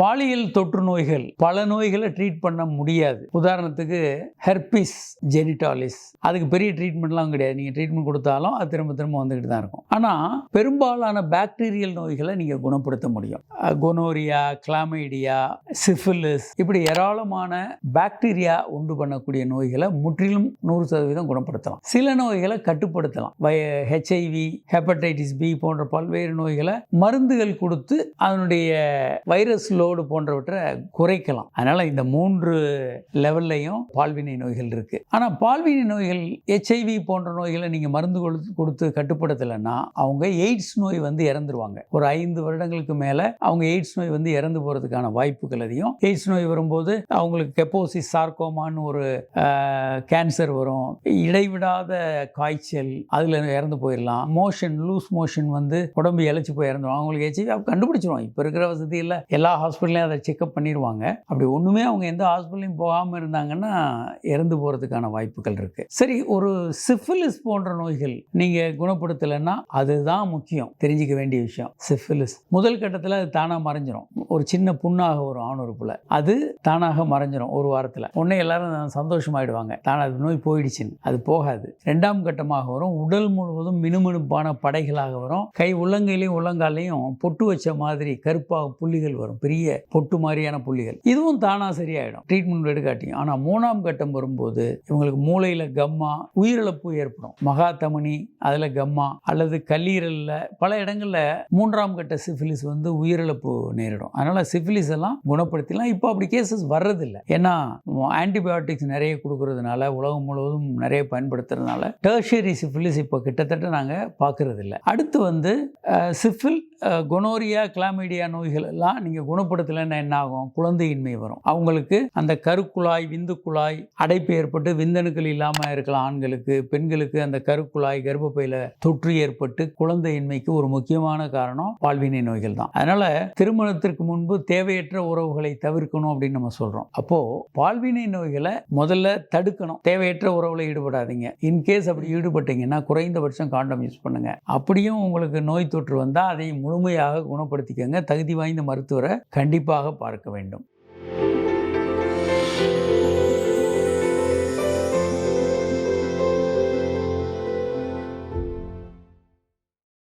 பாலியல் தொற்று நோய்கள் பல நோய்களை ட்ரீட் பண்ண முடியாது. உதாரணத்துக்கு ஹெர்பிஸ் ஜெனிட்டாலிஸ் அதுக்கு பெரிய ட்ரீட்மெண்ட்லாம் கிடையாது. நீங்கள் ட்ரீட்மெண்ட் கொடுத்தாலும் அது திரும்ப திரும்ப வந்துக்கிட்டு தான் இருக்கும். ஆனால் பெரும்பாலான பாக்டீரியல் நோய்களை நீங்கள் குணப்படுத்த முடியும். கொனோரியா கிளாமைடியா சிஃபிலிஸ் இப்படி ஏராளமான பாக்டீரியா உண்டு பண்ணக்கூடிய நோய்களை முற்றிலும் நூறு சதவீதம் குணப்படுத்தலாம். சில நோய்களை கட்டுப்படுத்தலாம். வய ஹெச்ஐவி ஹெப்படைட்டிஸ் பி போன்ற பல்வேறு நோய்களை மருந்துகள் கொடுத்து அதனுடைய வைரஸ் லோடு போன்றவற்றை குறைக்கலாம். அதனால் இந்த மூன்று லெவல்லையும் பால்வினை நோய்கள் இருக்குது ஆனால் பால்வினை நோய்கள் ஹெச்ஐவி போன்ற நோய்களை நீங்கள் மருந்து கொடுத்து கொடுத்து கட்டுப்படுத்தலைன்னா அவங்க எய்ட்ஸ் நோய் வந்து இறந்துருவாங்க. ஒரு ஐந்து வருடங்களுக்கு மேலே அவங்க எய்ட்ஸ் நோய் வந்து இறந்து போகிறதுக்கான வாய்ப்புகள் அதிகம். எய்ட்ஸ் நோய் வரும்போது அவங்களுக்கு கெப்போசிஸ் சார்கோமான்னு ஒரு கேன்சர் வரும். இடைவிடாத காய்ச்சல் அதில் இறந்து போயிடலாம் மோஷன் லூஸ் மோஷன் வந்து உடம்பு இழைச்சி போய் இறந்துடும் அவங்களுக்கு ஹெச்ஐவி கண்டுபிடிச்சிருவோம் இப்போ இருக்கிற வசதியில் எல்லா ஹாஸ்பிட்டல் ஹாஸ்பிட்டல்லையும் அதை செக்அப் பண்ணிடுவாங்க அப்படி ஒன்றுமே அவங்க எந்த ஹாஸ்பிட்டலையும் போகாமல் இருந்தாங்கன்னா இறந்து போகிறதுக்கான வாய்ப்புகள் இருக்குது சரி ஒரு சிஃபிலிஸ் போன்ற நோய்கள் நீங்கள் குணப்படுத்தலைன்னா அதுதான் முக்கியம். தெரிஞ்சிக்க வேண்டிய விஷயம். சிஃபிலிஸ். முதல் கட்டத்தில் அது தானாக மறைஞ்சிரும். ஒரு சின்ன புண்ணாக வரும் ஆணுறுப்பில். அது தானாக மறைஞ்சிரும் ஒரு வாரத்தில். உடனே எல்லாரும் சந்தோஷமாயிடுவாங்க. தானே அது நோய் போயிடுச்சுன்னு. அது போகாது. ரெண்டாம் கட்டமாக வரும். உடல் முழுவதும் மினுமினுப்பான படைகளாக வரும். கை உள்ளங்கையிலையும் உள்ளங்காலையும் பொட்டு வச்ச மாதிரி கருப்பாக புள்ளிகள் வரும். பெரிய பொட்டு மாதிரியான புள்ளிகள். இதுவும் தானாக சரியாயிடும். ட்ரீட்மெண்ட் எடுக்காட்டியும். ஆனால் மூணாம் கட்டம் வரும்போது இவங்களுக்கு மூளையில் கம்மா உயிரிழப்பு ஏற்படும். மகா தமனி அதில் கம்மா அல்லது கல்லீரலில் பல இடங்களில் மூன்றாம் கட்ட சிஃபிலிஸ் வந்து உயிரிழப்பு நேரிடும். அதனால் சிஃபிலிஸ் எல்லாம் குணப்படுத்திலாம் இப்போ அப்படி கேசஸ் வர்றதில்லை. ஏன்னா ஆன்டிபயோட்டிக்ஸ் நிறைய கொடுக்கறதுனால உலகம் முழுவதும் நிறைய பயன்படுத்துறதுனால டர்ஷரி சிஃபிலிஸ் இப்போ கிட்டத்தட்ட நாங்கள் பார்க்கறதில்ல. அடுத்து வந்து சிஃபில் கொனோரியா கிளாமீடியா நோய்கள் எல்லாம் நீங்கள் குணப்படுத்தலைன்னா என்ன ஆகும் குழந்தையின்மை வரும். அவங்களுக்கு அந்த கருக்குழாய் விந்து குழாய் அடைப்பு ஏற்பட்டு விந்தணுக்கள் இல்லாமல் இருக்கலாம் ஆண்களுக்கு. பெண்களுக்கு அந்த கருக்குழாய் கர்ப்பப்பையில் தொற்று ஏற்பட்டு குழந்தையின்மைக்கு ஒரு முக்கியமான காரணம் பால்வினை நோய்கள் தான். அதனால திருமணத்திற்கு முன்பு தேவையற்ற உறவுகளை தவிர்க்கணும் அப்படின்னு நம்ம சொல்றோம். அப்போ பால்வினை நோய்களை முதல்ல தடுக்கணும். தேவையற்ற உறவுல ஈடுபடாதீங்க. இன்கேஸ் அப்படி ஈடுபட்டீங்கன்னா குறைந்தபட்சம் காண்டம் யூஸ் பண்ணுங்க. அப்படியும் உங்களுக்கு நோய் தொற்று வந்தால் அதை முழுமையாக குணப்படுத்திக்கங்க. தகுதி வாய்ந்த மருத்துவரை கண்டிப்பாக பார்க்க வேண்டும்.